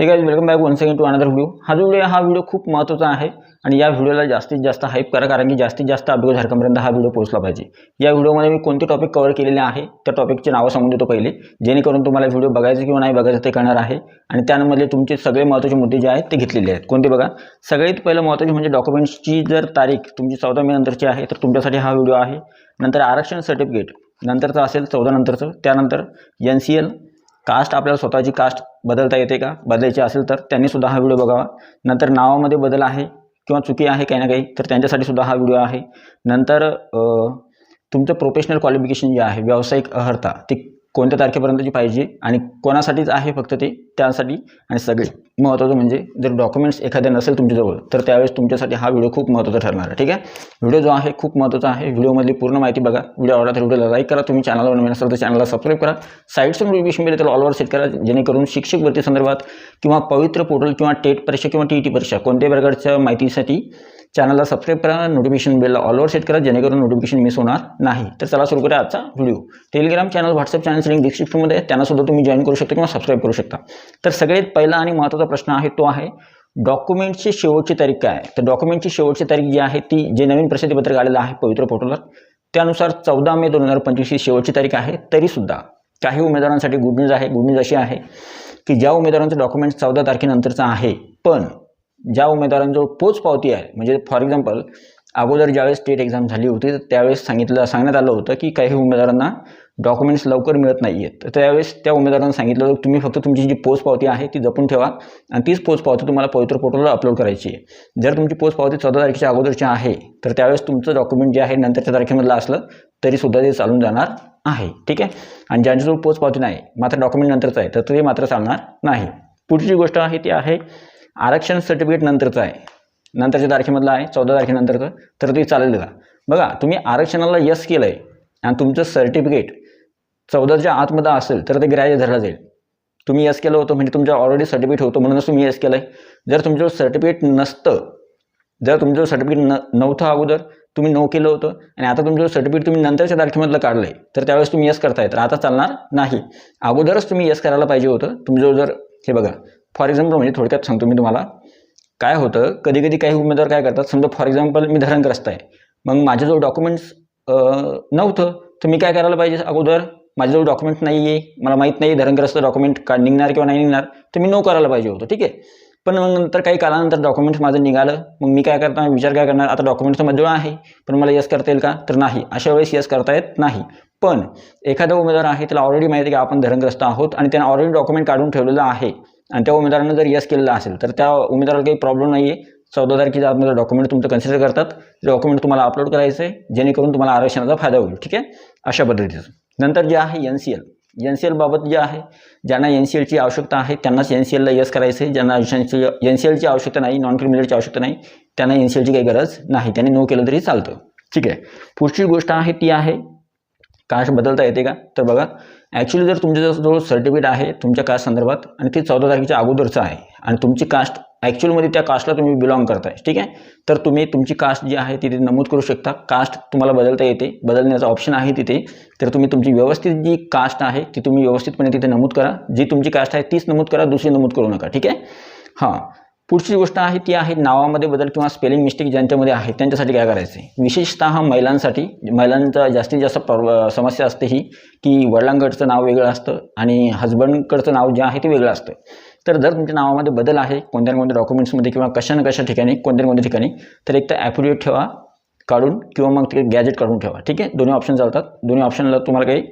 Hey guys welcome back one second to another video हा जो video हा video खूप महत्त्वाचा आहे आणि या व्हिडिओला जास्तीत जास्त हाईप करा कारण की जास्तीत जास्त अपडेट झारखंडपर्यंत हा व्हिडिओ पोहोचला पाहिजे. या व्हिडिओमध्ये मी कोणते टॉपिक कव्हर केलेले आहे त्या टॉपिकचे नावं सांगून देतो पहिले. जेणेकरून तुम्हाला व्हिडिओ बघायचं किंवा नाही बघायचं ते कळणार आहे. आणि त्यामध्ये तुमचे सगळे महत्त्वाचे मुद्दे जे आहेत ते घेतलेले आहेत. कोणते बघा? सगळ्यात पहिलं महत्त्वाचे म्हणजे डॉक्युमेंट्सची जर तारीख तुमची चौदा मे नंतरची आहे तर तुमच्यासाठी हा व्हिडिओ आहे. नंतर आरक्षण सर्टिफिकेट नंतरचं असेल चौदा नंतरचं त्यानंतर एन सी एल कास्ट आपल्याला स्वतःची कास्ट बदलता येते का? बदलायची असेल तर त्यांनीसुद्धा हा व्हिडिओ बघावा. नंतर नावामध्ये बदल आहे किंवा चुकी आहे काही ना काही तर त्यांच्यासाठी सुद्धा हा व्हिडिओ आहे. नंतर तुमचं प्रोफेशनल क्वालिफिकेशन जे आहे व्यावसायिक अर्हता ती कोणत्या तारखेपर्यंतची पाहिजे आणि कोणासाठीच आहे फक्त ते त्यासाठी आणि सगळे. महत्त्वाचं म्हणजे जर डॉक्युमेंट्स एखाद्या नसेल तुमच्याजवळ तर त्यावेळेस तुमच्यासाठी हा व्हिडिओ खूप महत्त्वाचा ठरणार आहे ठीक आहे? व्हिडिओ जो आहे खूप महत्त्वाचा आहे. व्हिडिओमधली पूर्ण माहिती बघा. व्हिडिओ आवडला तर व्हिडिओला लाईक करा. तुम्ही चॅनलवर नवीन असाल तर चॅनलला सबस्क्राईब करा. साईडसून नोटिफिकेशन मिळेल तर ऑलवर सेट करा. जेणेकरून शिक्षक भरती संदर्भात किंवा पवित्र पोर्टल किंवा टेट परीक्षा किंवा टी ई टी परीक्षा कोणत्याही प्रकारच्या माहितीसाठी चॅनलला सबस्क्राईब करा नोटिफिकेशन बेलला ऑलवर सेट करा जेणेकरून नोटिफिकेशन मिस होणार नाही. तर चला सुरू करा आजचा व्हिडिओ टेलिग्राम चॅनल व्हॉट्सअप चॅनलचं लिंक डिस्क्रिप्शनमध्ये त्यांनासुद्धा तुम्ही जॉईन करू शकता किंवा सबस्क्राईब करू शकता. तर सगळ्यात पहिला आणि महत्त्वाचा प्रश्न आहे तो आहे डॉक्युमेंटची शेवटची तारीख काय आहे? तर डॉक्युमेंटची शेवटची तारीख जी आहे ती जे नवीन प्रसिद्धीपत्रक आलेलं आहे पवित्र पोर्टलवर त्यानुसार चौदा मे दोन हजार पंचवीस ही शेवटची तारीख आहे. तरीसुद्धा काही उमेदवारांसाठी गुड न्यूज आहे. गुड न्यूज अशी आहे की ज्या उमेदवारांचं डॉक्युमेंट चौदा तारखेनंतरचं आहे पण ज्या उमेदवारांजवळ पोचपावती आहे म्हणजे फॉर एक्झाम्पल अगोदर ज्यावेळेस स्टेट एक्झाम झाली होती तर त्यावेळेस सांगितलं सांगण्यात आलं होतं की काही उमेदवारांना डॉक्युमेंट्स लवकर मिळत नाही आहेत तर त्यावेळेस त्या उमेदवारांना सांगितलं होतं तुम्ही फक्त तुमची जी पोचपावती आहे ती जपून ठेवा आणि तीच पोच पावती तुम्हाला पवित्र पोर्टलवर अपलोड करायची आहे. जर तुमची पोचपावती चौदा तारखेच्या अगोदरची आहे तर त्यावेळेस तुमचं डॉक्युमेंट जे आहे नंतरच्या तारखेमधलं असलं तरीसुद्धा ते चालून जाणार आहे. ठीक आहे? आणि ज्यांच्याजवळ पोचपावती नाही मात्र डॉक्युमेंट नंतरचं आहे तर ते मात्र चालणार नाही. पुढची गोष्ट आहे ती आहे आरक्षण सर्टिफिकेट नंतरचं आहे. नंतरच्या तारखेमधलं आहे चौदा तारखेनंतरचं तर ते चालेल का? बघा तुम्ही आरक्षणाला यस केलं आहे आणि तुमचं सर्टिफिकेट चौदाच्या आतमध्ये असेल तर ते ग्राह्य धरलं जाईल. तुम्ही यस केलं होतं म्हणजे तुमच्या ऑलरेडी सर्टिफिकेट होतं म्हणूनच तुम्ही यस केलं आहे जर तुमचं सर्टिफिकेट नसतं जर तुमचं सर्टिफिकेट न नव्हतं अगोदर तुम्ही नो केलं होतं आणि आता तुमचं सर्टिफिकेट तुम्ही नंतरच्या तारखेमधलं काढलं आहे तर त्यावेळेस तुम्ही यस करताय तर आता चालणार नाही. अगोदरच तुम्ही यस करायला पाहिजे होतं. तुमचं जर हे बघा फॉर एक्झाम्पल म्हणजे थोडक्यात सांगतो मी तुम्हाला. काय होतं कधी कधी काही उमेदवार काय करतात समजा फॉर एक्झाम्पल मी धरणग्रस्त आहे. मग माझ्याजवळ डॉक्युमेंट्स नव्हतं तर मी काय करायला पाहिजे अगोदर? माझ्याजवळ डॉक्युमेंट नाही आहे मला माहीत नाही धरणग्रस्त डॉक्युमेंट का निघणार किंवा नाही निघणार तर मी नो करायला पाहिजे होतं ठीक आहे? पण मग नंतर काही कालानंतर डॉक्युमेंट्स माझं निघालं मग मी काय करता विचार काय करणार? आता डॉक्युमेंट्स माझ्याजवळ आहे पण मला यस करता येईल का? तर नाही. अशा वेळेस यस करता येत नाही. पण एखादा उमेदवार आहे त्याला ऑलरेडी माहिती आहे की आपण धरणग्रस्त आहोत आणि त्यानं ऑलरेडी डॉक्युमेंट काढून ठेवलेलं आहे. आणि त्या उमेदवारानं जर यस केलेलं असेल तर त्या उमेदवाराला काही प्रॉब्लेम नाही आहे चौदा तारखेच्या आतमध्ये डॉक्युमेंट तुमचं कन्सिडर करतात. ते डॉक्युमेंट तुम्हाला अपलोड करायचं आहे जेणेकरून तुम्हाला आरक्षणाचा फायदा होईल ठीक आहे? अशा पद्धतीचं. नंतर जे आहे N C L N C एलबाबत जे आहे ज्यांना एन सी एलची आवश्यकता आहे त्यांनाच एन सी एलला यस करायचं आहे. ज्यांना एन सी एलची आवश्यकता नाही नॉन क्रिमिनलची आवश्यकता नाही त्यांना एन सी एलची काही गरज नाही. त्यांनी नो केलं तरी चालतं ठीक आहे? पुढची गोष्ट आहे ती आहे कास्ट बदलता येते का? तर बघा ॲक्च्युली जर तुमच्याजवळ सर्टिफिकेट आहे तुमच्या कास्ट संदर्भात आणि ते चौदा तारखेच्या अगोदरचं आहे आणि तुमची कास्ट ॲक्च्युअलमध्ये त्या कास्टला तुम्ही बिलॉंग करताय ठीक आहे? तर तुम्ही तुमची कास्ट जी आहे तिथे नमूद करू शकता. कास्ट तुम्हाला बदलता येते बदलण्याचा ऑप्शन आहे तिथे. तर तुम्ही तुमची व्यवस्थित जी कास्ट आहे ती तुम्ही व्यवस्थितपणे तिथे नमूद करा. जी तुमची कास्ट आहे तीच नमूद करा दुसरी नमूद करू नका ठीक आहे? हां. पुढची गोष्ट आहे ती आहे नावामध्ये बदल किंवा स्पेलिंग मिस्टेक ज्यांच्यामध्ये आहे त्यांच्यासाठी काय करायचं? आहे विशेषतः महिलांसाठी महिलांचा जास्तीत जास्त प्रॉब्ल समस्या असते ही की वडिलांकडचं नाव वेगळं असतं आणि हजबंडकडचं नाव जे आहे ते वेगळं असतं. तर जर तुमच्या नावामध्ये बदल आहे कोणत्या ना कोणत्या डॉक्युमेंट्समध्ये किंवा कशा ना कशा ठिकाणी कोणत्या ना कोणत्या ठिकाणी तर एक तर ॲफिडेविट ठेवा काढून किंवा मग ते गॅजेट काढून ठेवा. ठीक आहे? दोन्ही ऑप्शन चालतात. दोन्ही ऑप्शनला तुम्हाला काही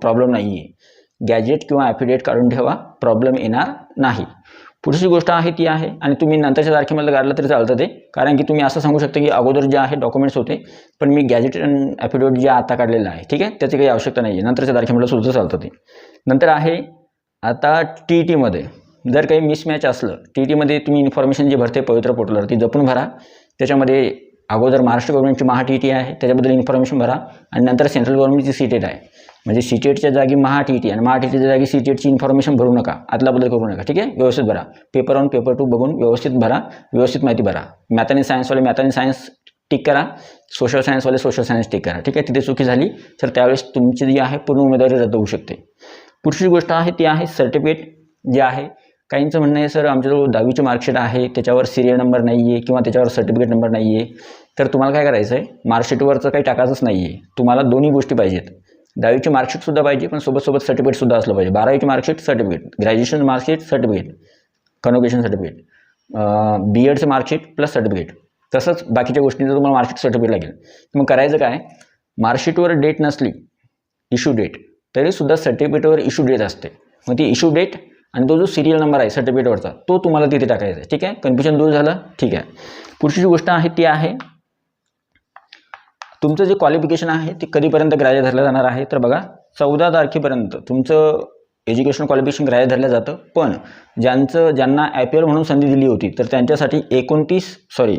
प्रॉब्लेम नाही आहे गॅजेट किंवा ॲफिडेविट काढून ठेवा प्रॉब्लेम येणार नाही. पुढची गोष्ट आहे ती आहे आणि तुम्ही नंतरच्या तारखेमध्ये काढलं तरी चालतं ते. कारण की तुम्ही असं सांगू शकता की अगोदर जे आहे डॉक्युमेंट्स होते पण मी गॅजेट अँड ॲफिडेविट जे आता काढलेलं आहे ठीक आहे? त्याची काही आवश्यकता नाही आहे नंतरच्या तारखेमध्ये सुद्धा चालतं ते. नंतर आहे आता टी ई टीमध्ये जर काही मिसमॅच असलं टी ई टीमध्ये तुम्ही इन्फॉर्मेशन जी भरते पवित्र पोर्टलवर ती जपून भरा. त्याच्यामध्ये अगोदर महाराष्ट्र गव्हर्नमेंटची महा टी टी आहे त्याच्याबद्दल इन्फॉर्मेशन भरा आणि नंतर सेंट्रल गव्हर्नमेंटची सी टेट आहे. म्हणजे सी टेटच्या जागी महा टी टी आणि महा टी टीच्या जागी सी टेटची इन्फॉर्मेशन भरू नका आतला बदल करू नका ठीक आहे? व्यवस्थित भरा. पेपर वन पेपर टू बघून व्यवस्थित भरा व्यवस्थित माहिती भरा. मॅथ आणि सायन्सवाले मॅथ आणि सायन्स टिक करा सोशल सायन्सवाले सोशल सायन्स टिक करा ठीक आहे? तिथे चुकी झाली तर त्यावेळेस तुमची जी आहे पूर्ण उमेदवारी रद्द होऊ शकते. पुढची गोष्ट आहे ती आहे सर्टिफिकेट जे आहे काहींचं म्हणणं आहे सर आमच्याजवळ दहावीचे मार्कशीट आहे त्याच्यावर सिरियल नंबर नाही आहे किंवा त्याच्यावर सर्टिफिकेट नंबर नाही आहे तर तुम्हाला काय करायचं आहे? मार्कशीटवरचं काही टाकायचंच नाही आहे तुम्हाला दोन्ही गोष्टी पाहिजेत. दहावीची मार्कशीटसुद्धा पाहिजे पण सोबत सोबत सर्टिफिकेटसुद्धा असलं पाहिजे. बारावीची marksheet certificate graduation marksheet certificate convocation certificate B एडचं marksheet plus certificate तसंच बाकीच्या गोष्टींचं तुम्हाला मार्कशीट सर्टिफिकेट लागेल. मग करायचं काय? मार्कशीटवर डेट नसली इश्यू डेट तरीसुद्धा सर्टिफिकेटवर इश्यू डेट असते. मग ती इश्यू डेट आणि तो जो सिरियल नंबर आहे सर्टिफिकेटवरचा तो तुम्हाला तिथे टाकायचा आहे. ठीक आहे? कन्फ्युजन दूर झालं? ठीक आहे. पुढची जी गोष्ट आहे ती आहे तुमचं जे क्वालिफिकेशन आहे ते कधीपर्यंत ग्राह्य धरलं जाणार आहे? तर बघा चौदा तारखेपर्यंत तुमचं एज्युकेशन क्वालिफिकेशन ग्राह्य धरलं जातं. पण ज्यांचं ज्यांना आय म्हणून संधी दिली होती तर त्यांच्यासाठी एकोणतीस सॉरी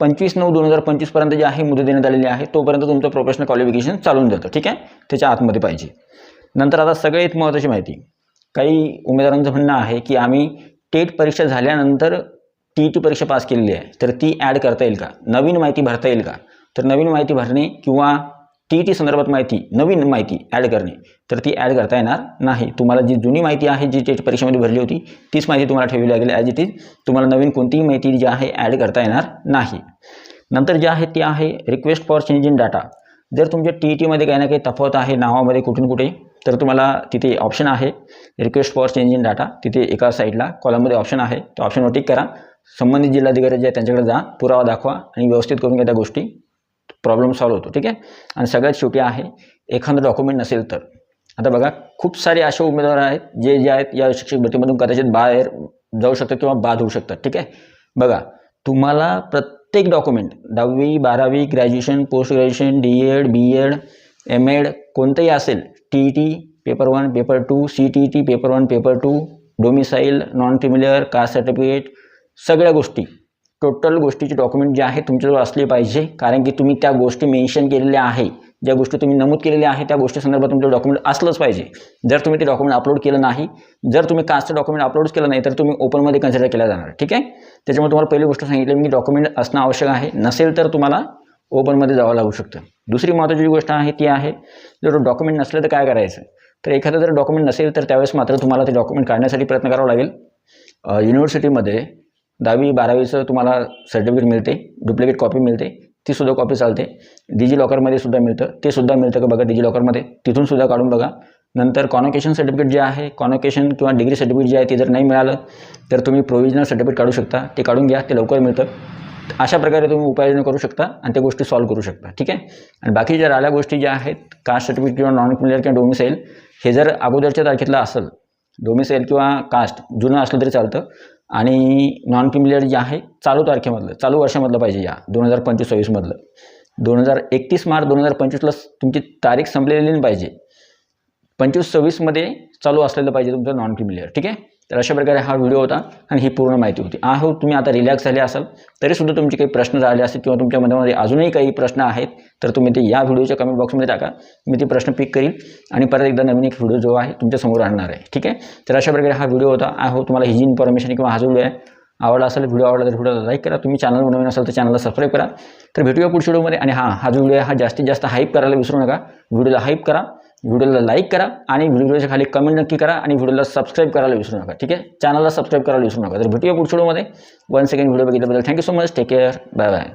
पंचवीस नऊ दोन हजार पंचवीसपर्यंत जे आहे मुदत देण्यात आलेली आहे तोपर्यंत तुमचं प्रोफेशनल क्वालिफिकेशन चालून जातं. ठीक आहे? त्याच्या आतमध्ये पाहिजे. नंतर आता सगळ्यात महत्त्वाची माहिती. काही उमेदवारांचं म्हणणं आहे की आम्ही टेट परीक्षा झाल्यानंतर टी ई टी परीक्षा पास केलेली आहे. तर ती ॲड करता येईल का? नवीन माहिती भरता येईल का? तर नवीन माहिती भरणे किंवा टी ई टी संदर्भात माहिती नवीन माहिती ॲड करणे तर ती ॲड करता येणार नाही. तुम्हाला जी जुनी माहिती आहे जी टेट परीक्षेमध्ये भरली होती तीच माहिती तुम्हाला ठेवली लागेल ॲज इट इज तुम्हाला नवीन कोणतीही माहिती जी आहे ॲड करता येणार नाही. नंतर जे आहे ती आहे request for change in data जर तुमच्या टी ई टीमध्ये काही ना काही तफावत आहे नावामध्ये कुठून कुठे तर तुम्हाला तिथे ऑप्शन आहे. Request for change in data तिथे एका साईडला कॉलममध्ये ऑप्शन आहे. त्या ऑप्शनवर टिक करा. संबंधित जिल्हाधिकारी जे आहे त्यांच्याकडे जा. पुरावा दाखवा आणि व्यवस्थित करून घ्या त्या गोष्टी. प्रॉब्लेम सॉल्व्ह होतो. ठीक आहे? आणि सगळ्यात शेवटी आहे एखादं डॉक्युमेंट नसेल तर. आता बघा खूप सारे असे उमेदवार आहेत जे जे आहेत या शिक्षक भरतीमधून कदाचित बाहेर जाऊ शकतात किंवा बाद होऊ शकतात. ठीक आहे? बघा तुम्हाला प्रत्येक डॉक्युमेंट दहावी बारावी graduation post graduation D Ed B Ed M Ed कोणतंही असेल T E T paper one paper two C T E T paper one paper two domicile non creamy layer caste certificate सगळ्या गोष्टी. Total गोष्टीचे document जे आहे तुमच्याजवळ असले पाहिजे. कारण की तुम्ही त्या गोष्टी मेन्शन केलेल्या आहे. ज्या गोष्टी तुम्ही नमूद केलेल्या आहे त्या गोष्टी संदर्भात तुमचं डॉक्युमेंट असलंच पाहिजे. जर तुम्ही ते डॉक्युमेंट अपलोड केलं नाही जर तुम्ही कास्टचं डॉक्युमेंट अपलोड केलं नाही तर तुम्ही ओपनमध्ये कन्सिडर केला जाणार. ठीक आहे? त्याच्यामुळे तुम्हाला पहिली गोष्ट सांगितली मी डॉक्युमेंट असणं आवश्यक आहे. नसेल तर तुम्हाला ओपनमध्ये जावं लागू शकतं. दुसरी महत्त्वाची जी गोष्ट आहे ती आहे जर डॉक्युमेंट नसलं तर काय करायचं? तर एखादं जर डॉक्युमेंट नसेल तर त्यावेळेस मात्र तुम्हाला ते डॉक्युमेंट काढण्यासाठी प्रयत्न करावा लागेल. युनिव्हर्सिटीमध्ये दहावी बारावीचं तुम्हाला सर्टिफिकेट मिळते डुप्लिकेट कॉपी मिळते ती सुद्धा कॉपी चालते. डिजी लॉकरमध्ये सुद्धा मिळतं ते सुद्धा मिळतं का बघा डिजी लॉकरमध्ये तिथून सुद्धा काढून बघा. नंतर कॉनोकेशन सर्टिफिकेट जे आहे कॉनोकेशन किंवा डिग्री सर्टिफिकेट जे आहे ते जर नाही मिळालं तर तुम्ही प्रोव्हिजनल सर्टिफिकेट काढू शकता. ते काढून घ्या ते लवकर मिळतं. अशा प्रकारे तुम्ही उपाययोजना करू शकता आणि त्या गोष्टी सॉल्व्ह करू शकता. ठीक आहे? आणि बाकी ज्या राहिल्या गोष्टी ज्या आहेत कास्ट सर्टिफिकेट किंवा नॉन क्रिमिनल किंवा डोमिसाईल हे जर अगोदरच्या तारखेतलं असेल डोमिसाईल किंवा कास्ट जुनं असलं तरी चालतं. आणि नॉन क्रिमिनल जे आहे चालू तारखेमधलं चालू वर्षामधलं पाहिजे या दोन हजार पंचवीस सव्वीसमधलं. दोन हजार एकतीस मार्च दोन हजार पंचवीसला तुमची तारीख संपलेली नाही पाहिजे. पंचवीस सव्वीसमध्ये चालू असलेलं पाहिजे तुमचं नॉन क्रिमिलियर ठीक आहे? तर अशा प्रकारे हा व्हिडिओ होता आणि ही पूर्ण माहिती होती. आहो तुम्ही आता रिलॅक्स झाले असाल तरीसुद्धा तुमचे काही प्रश्न राहिले असतील किंवा तुमच्या मनामध्ये अजूनही काही प्रश्न आहेत तर तुम्ही ते या व्हिडिओच्या कमेंट बॉक्समध्ये टाका. मी ते प्रश्न पिक करील आणि परत एकदा नवीन एक व्हिडिओ जो आहे तुमच्यासमोर आणणार आहे. ठीक आहे? तर अशा प्रकारे हा व्हिडिओ होता. आहो तुम्हाला ही जी इन्फॉर्मेशन किंवा हा जो व्हिडिओ आहे आवडला असेल व्हिडिओ आवडला तर व्हिडिओला लाईक करा. तुम्ही चॅनल नवीन असाल तर चॅनलला सबस्क्राईब करा. तर भेटूया पुढच्या व्हिडिओमध्ये आणि हां हा जो व्हिडिओ आहे हा जास्तीत जास्त हाईप करायला विसरू नका. व्हिडिओला हाईप करा. व्हिडिओला लाईक करा आणि व्हिडिओच्या खाली कमेंट नक्की करा आणि व्हिडिओला सबस्क्राईब करायला विसरू नका ठीक आहे? चॅनलला सबस्क्राईब करायला विसरू नका. तर भेटूया पुढच्या व्हिडिओमध्ये. One second video बघितल्याबद्दल thank you so much take care bye bye